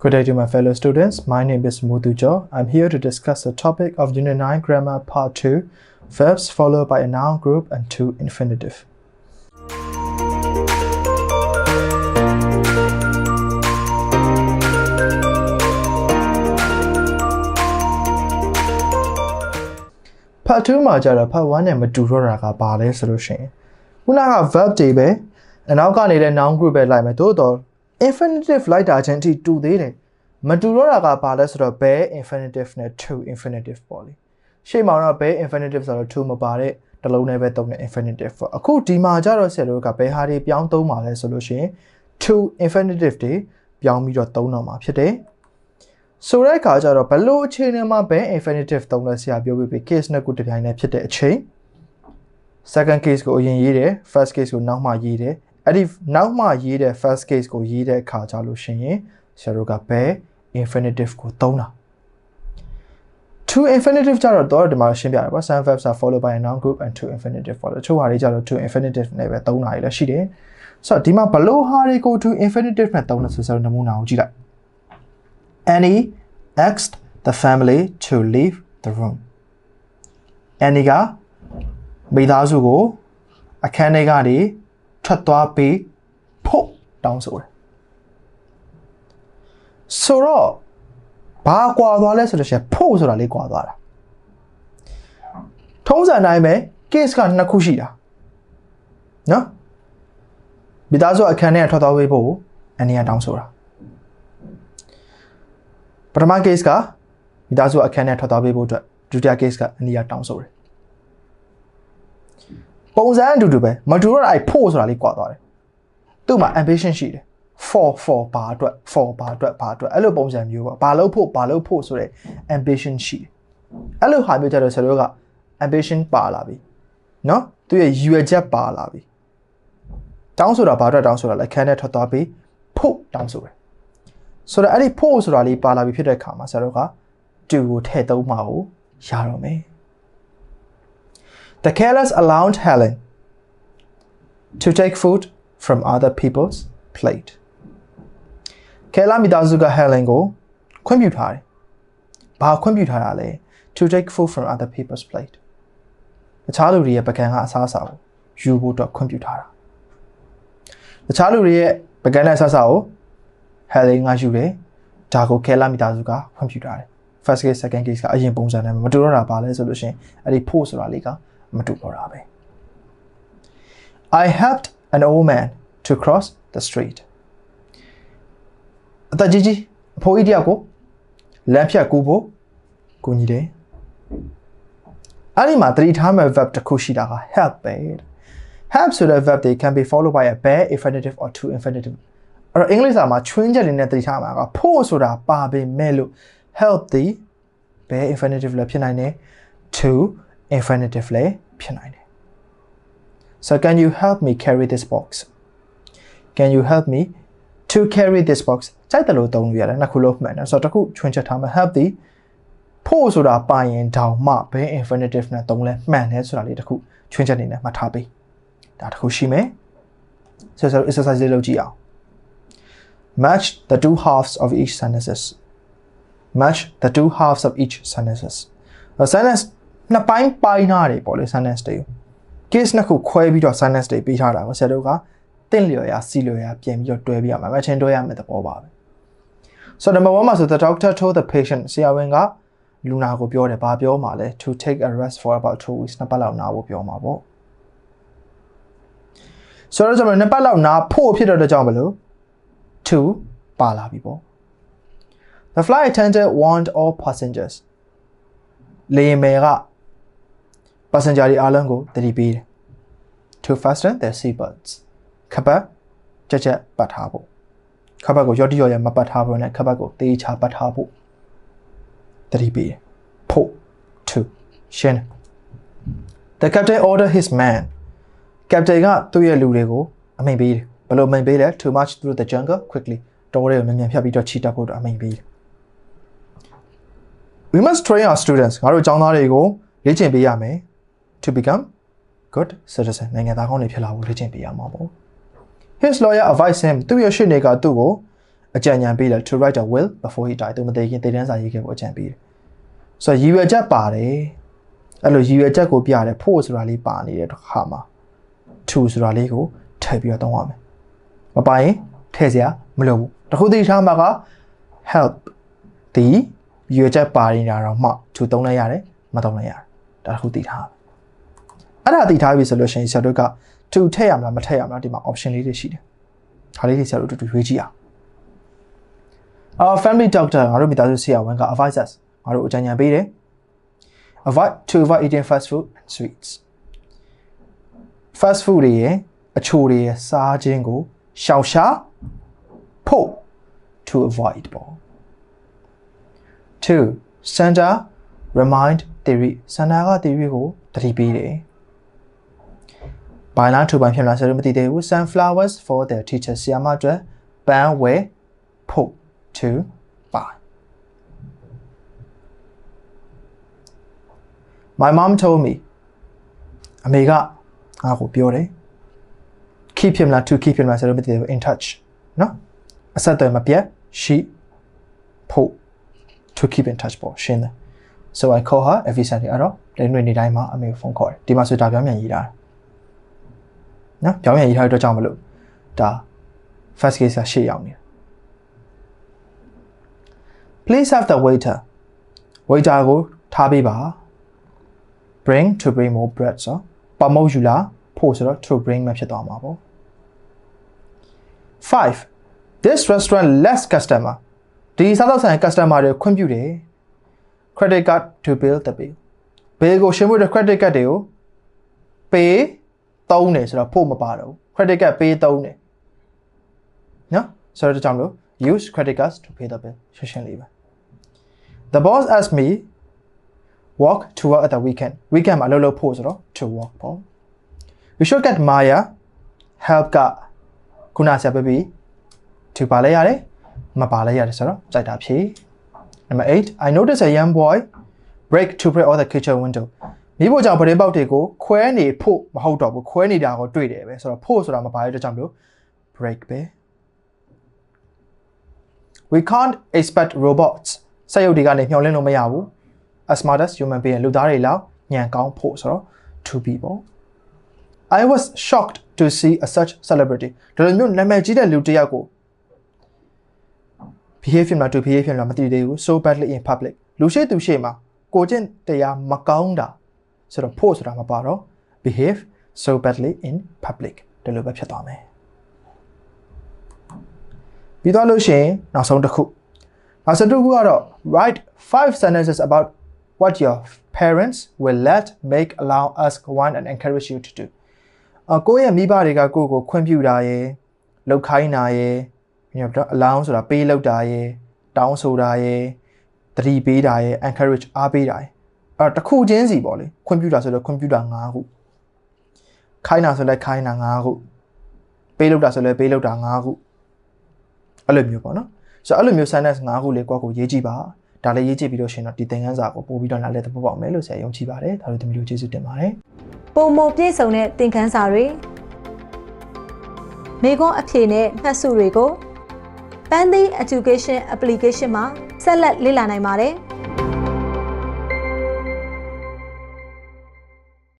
Good day to my fellow students. My name is Mutujo. I'm here to discuss the topic of Unit 9 Grammar Part 2, verbs followed by a noun group and two infinitive. Part 2မှာကျတော့ Part 1နဲ့မတူတော့တာကဘာလဲဆိုလို့ရှိရင်ခုနက verb တွေပဲအနောက်ကနေလည်း noun group ပဲလိုက်မယ်သို့တော့ infinitive လိုက်တာချင်းအထိတူသေးတယ်မတူတော့တာကဘာလဲဆိုတော့ bare infinitive နဲ့ to infinitive ပေါ့လေရှေ့မှာတော့ bare infinitive ဆိုတော့ to မပါတဲ့တစ်လုံးနဲ့ပဲသုံးတဲ့ infinitive ပေါ့အခုဒီမှာကျတော့ဆရာတို့ကဘယ်ဟာတွေပြောင်းသုံးပါလဲဆိုလို့ရှိရင် to infinitive တွေပြောင်းပြီးတော့သုံးတော့မှာဖြစ်တယ်ဆိုတဲ့အခါကျတော့ဘလို့အခြေအနေမှာ bare infinitive သုံးလဲဆရာပြောပြပေး case နှစ်ခုတစ်ပြိုင်တည်းဖြစ်တဲ့အချိန် second case ကိုအရင်ရေးတယ် first case ကိုနောက်မှရေးတယ် အဲ့ဒီနောက်မှရေးတဲ့ first case ကိုရေးတဲ့အခါကြလို့ရှိရင်ဆရာတို့ကဘယ် infinitive ကိုသုံးတာ to infinitive ကြတော့တော့ဒီမှာရှင်းပြတယ်ပေါ့ some verbs are followed by a noun group and to infinitive follow ချို့ဟာတွေကြတော့ to infinitive နဲ့ပဲသုံးတာတွေလည်းရှိတယ်ဆိုတော့ဒီမှာဘလို့ဟာတွေကို to infinitive နဲ့သုံးလို့ဆိုဆိုနမူနာကိုကြည့်လိုက် Annie asked the family to leave the room Annie ကမိသားစုကိုအခန်းထဲကနေ ထွက်သွားပြီးဖို့တောင်းဆိုတယ်ဆိုတော့ဘာကွာသွားလဲဆိုတော့ရှင်ဖို့ဆိုတာလေးကွာသွားတာထုံးစံတိုင်းပဲ case ကနှစ်ခုရှိတာနော်မိသားစုအခန်းထဲကထွက်သွားပေးဖို့အန်နီကတောင်းဆိုတာပထမ case ကမိသားစုအခန်းထဲထွက်သွားပေးဖို့အတွက်ဒုတိယ case ကအန်နီကတောင်းဆိုတယ် ပုံစံအတူတူပဲမတူတော့အဲ့ဖို့ဆိုတာလေးကွာသွားတယ်သူ့မှာ ambition ရှိတယ် for for ဘာအတွက် for ဘာအတွက်ဘာအတွက်အဲ့လိုပုံစံမျိုးပေါ့ဘာလို့ဖို့ဘာလို့ဖို့ဆိုတဲ့ ambition ရှိတယ်အဲ့လိုဟာမျိုးကြတော့ဆရာတို့က ambition ပါလာပြီเนาะသူရဲ့ရည်ရွယ်ချက်ပါလာပြီတောင်းဆိုတာဘာအတွက်တောင်းဆိုတာလဲခန်းထဲထွက်သွားပြီးဖို့တောင်းဆိုတယ်ဆိုတော့အဲ့ဒီဖို့ဆိုတာလေးပါလာပြီဖြစ်တဲ့အခါမှာဆရာတို့ကတူကိုထည့်သုံးမှာကိုရတော့မယ် The careless allowed Helen to take food from other people's plate. ခဲလာမီသားစုက Helen ကိုခွင့်ပြုထားတယ်။ဘာခွင့်ပြုထားတာလဲ to take food from other people's plate. တခြားလူတွေရဲ့ပကံကအစားအစာကိုယူဖို့အတွက်ခွင့်ပြုထားတာ။တခြားလူတွေရဲ့ပကံနဲ့အစားအစာကို Helen ကယူတယ်။ဒါကိုခဲလာမီသားစုကခွင့်ပြုထားတယ်။ first case second case ကအရင်ပုံစံနဲ့မတူတော့တာပါလဲဆိုလို့ရှိရင်အဲ့ဒီဖို့ဆိုတာလေးက မတူတော့တာပဲ I helped an old man to cross the street အသက်ကြီးကြီးအဖိုးကြီးတယောက်ကိုလမ်းဖြတ်ကူးဖို့ကူညီတယ်အဲ့ဒီမှာသတိထားမဲ့ verb တစ်ခုရှိတာက help ပဲ help ဆိုတဲ့ verb တွေ can be followed by a bare infinitive or to infinitive အဲ့တော့အင်္ဂလိပ်စာမှာချွင်းချက်တွေနဲ့သတိထားမှာကဖို့ဆိုတာပါပေမဲ့လို့ help ဒီ bare infinitive လည်းဖြစ်နိုင်တယ် to infinitive လည်းဖြစ်နိုင်တယ် So can you help me carry this box Can you help me to carry this box စိုက်တယ်လို့သုံးလို့ရတယ်နှစ်ခုလုံးမှန်တယ်ဆိုတော့တစ်ခုချွင်းချက်ထားမှာ help ဒီဖို့ဆိုတာပါရင်တောင်မှဘယ် infinitive နဲ့သုံးလဲမှန်တယ်ဆိုတာလေးတစ်ခုချွင်းချက်နေနဲ့မှတ်ထားပေးဒါတစ်ခုရှိမယ်ဆိုတော့ exercise လေးလုပ်ကြည့်အောင် match the two halves of each sentences match the two halves of each sentences a sentence နှစ်ပိုင်းပိုင်းထားတယ်ပေါ့လေ sentence တွေကို case နှစ်ခုခွဲပြီးတော့ sentence တွေပေးထားတာကိုဆရာတို့ကတင့်လျော်ရာစီလျော်ရာပြင်ပြီးတော့တွဲပြရမှာမချင်းတွဲရမယ့်သဘောပါပဲ so number 1မှာဆို the doctor told the patient ဆရာဝန်ကလူနာကိုပြောတယ်ဘာပြောမှာလဲ to take a rest for about 2 weeks နှစ်ပတ်လောက်နာဖို့ပြောမှာပေါ့ဆိုတော့ကျွန်တော်နှစ်ပတ်လောက်နာဖို့ဖြစ်တဲ့အတွက်ကြောင့်မလို့ to ပါလာပြီပေါ့ The flight attendant warned all passengers လေယာဉ်မယ်က passenger တွေအားလုံးကိုတတိပေးတယ် to fasten their seatbelts ခပတ်ကြက်ကြက်ပတ်ထားဖို့ခပတ်ကိုရော့တိရော့ရမပတ်ထားဖို့နဲ့ခပတ်ကိုတေးချပတ်ထားဖို့တတိပေးတယ်ဖို့ to ရှင်း The captain ordered his man captain ကသူ့ရဲ့လူတွေကိုအမိန့်ပေးတယ်ဘယ်လိုအမိန့်ပေးလဲ to march through the jungle quickly တောတွေကိုမြန်မြန်ဖြတ်ပြီးတော့ချီတက်ဖို့အမိန့်ပေးတယ် we must train our students ငါတို့ကျောင်းသားတွေကိုလေ့ကျင့်ပေးရမယ် to become good citizen နိုင်ငံသားကောင်းတွေဖြစ်လာဖို့လေ့ကျင့်ပေးရမှာပေါ့ his lawyer advised him သူ့ရဲ့ရှေ့နေကသူ့ကိုအကြံဉာဏ်ပေးတယ် to write a will before he died သူမသေးခင်တည်တန်းစာရေးခဲ့ဖို့အကြံပေးတယ်ဆိုတော့ရည်ရွယ်ချက်ပါတယ်အဲ့လိုရည်ရွယ်ချက်ကိုပြတယ် for ဆိုတာလေးပါနေတဲ့တစ်ခါမှာ to ဆိုတာလေးကိုထည့်ပြီးတော့သုံးရမယ်မပါရင်ထည့်စရာမလိုဘူးတခုသိထားမှာက help ဒီရည်ရွယ်ချက်ပါနေတာတော့မှ to သုံးလိုက်ရတယ်မသုံးလိုက်ရတယ်ဒါတခုသိထား အဲ့ဒါသိထားပြီဆိုလို့ရှိရင်ဆရာတို့က to ထည့်ရမလားမထည့်ရမလားဒီမှာ option လေးတွေရှိတယ်ဒါလေးတွေဆရာတို့တူတူရွေးကြည့်အောင် our family doctor ငါတို့မိသားစုဆရာဝန်က advise us ငါတို့အကြံဉာဏ်ပေးတယ် avoid to avoid eating fast food and sweets fast food တွေရဲ့အချိုတွေရဲ့စားခြင်းကိုရှောင်ရှားဖို့ to avoid ပေါ့2 center remind theory center က theory ကိုတတိပေးတယ် ဘာလားထူပိုင်းဖြစ်လားဆိုတော့မသိသေးဘူး sunflowers for their teacher ဆီယာမအတွက်ပန်းဝဲဖို့ to buy My mom told me အမေကငါ့ကိုပြောတယ် keep him လား to keep him လားဆိုတော့မသိသေးဘူး in touch နော်အဆက်အသွယ်မပြတ်ရှိဖို့ to keep in touch ပေါ့ရှင်းတယ် so I call her every Sunday အဲ့တော့ဒီနေ့နေ့တိုင်းမှာအမေကိုဖုန်းခေါ်တယ်ဒီမှာဆိုဒါပြောင်းပြန်ရေးတာ နော်ပြောင်းပြန်ရေးထားတဲ့အတွက်ကြောင့်မလို့ဒါ first case ကရှေ့ရောက်နေတာ please have the waiter waiter ကိုထားပေးပါ bring to bring more bread ဆိုပမုတ်ယူလာဖို့ဆိုတော့ to bring မှဖြစ်သွားမှာပေါ့5 this restaurant less customer ဒီစားတော့ဆိုင် customer တွေခွင့်ပြုတယ် credit card to bill the bill bill ကိုရှင်းဖို့တဲ့ credit card တွေကို pay သုံးတယ်ဆိုတော့ဖို့မပါတော့ဘူး credit card pay သုံးတယ်နော်ဆိုတော့ဒါကြောင့်မလို့ use credit cards to pay the bill ရှင်းရှင်းလေးပဲ the boss asked me walk to work at the weekend weekend မှာအလုပ်လုပ်ဖို့ဆိုတော့ to work ပေါ့ we should get Maya help ကခုနဆရာပြပြီး to ပါလဲရတယ်မပါလဲရတယ်ဆိုတော့ကြိုက်တာဖြေ number 8 I noticed a young boy break to break all the kitchen window မိဖို့ကြောင့်ပရင်ပေါက်တွေကိုခွဲနေဖို့မဟုတ်တော့ဘူးခွဲနေတာကိုတွေ့တယ်ပဲဆိုတော့ဖို့ဆိုတာမပါတဲ့အတွက်ကြောင့်မလို့ break ပဲ we can't expect robots စက်ရုပ်တွေကနေမျှော်လင့်လို့မရဘူး as smart as human being လူသားတွေလောက်ညံကောင်းဖို့ဆိုတော့ to be ပေါ့ I was shocked to see a such celebrity ဒီလိုမျိုးနာမည်ကြီးတဲ့လူတစ်ယောက်ကို behavior မှာ to behavior မှာမသိသေးဘူး so badly in public လူရှိသူရှိမှာကိုကျင့်တရားမကောင်းတာ ဆိုတော့ဖို့ဆိုတာမပါတော့ behave so badly in public ဒီလိုပဲဖြစ်သွားမယ်ပြီးတော့လို့ရှိရင်နောက်ဆုံးတစ်ခုနောက်ဆုံးတစ်ခုကတော့ write five sentences about what your parents will let make allow ask want and encourage you to do အကိုယ့်ရဲ့မိဘတွေကကိုယ့်ကိုခွင့်ပြုတာရယ်လောက်ခိုင်းတာရယ်ပြီးတော့ allow ဆိုတာပေးလောက်တာရယ်တောင်းဆိုတာရယ်တတိပေးတာရယ် encourage အားပေးတာရယ် အဲ့တော့တစ်ခုချင်းစီပေါ့လေခွင့်ပြုတာဆိုတော့ခွင့်ပြုတာ၅ခုခိုင်းတာဆိုလည်းခိုင်းတာ၅ခုပေးလောက်တာဆိုလည်းပေးလောက်တာ၅ခုအဲ့လိုမျိုးပေါ့နော်ဆိုတော့အဲ့လိုမျိုး sentence ၅ခုလေးကိုယ့်ကိုရေးကြည့်ပါဒါလည်းရေးကြည့်ပြီးတော့ရှင်တော့ဒီသင်ခန်းစာကိုပို့ပြီးတော့နားလည်သဘောပေါက်မယ်လို့ဆရာယုံကြည်ပါတယ်ဒါတို့သမီးတို့ကျေးဇူးတင်ပါတယ်ပုံမပြည့်စုံတဲ့သင်ခန်းစာတွေမိကွန်းအဖြေနဲ့မှတ်စုတွေကို Pandy Education Application မှာဆက်လက်လေ့လာနိုင်ပါတယ်။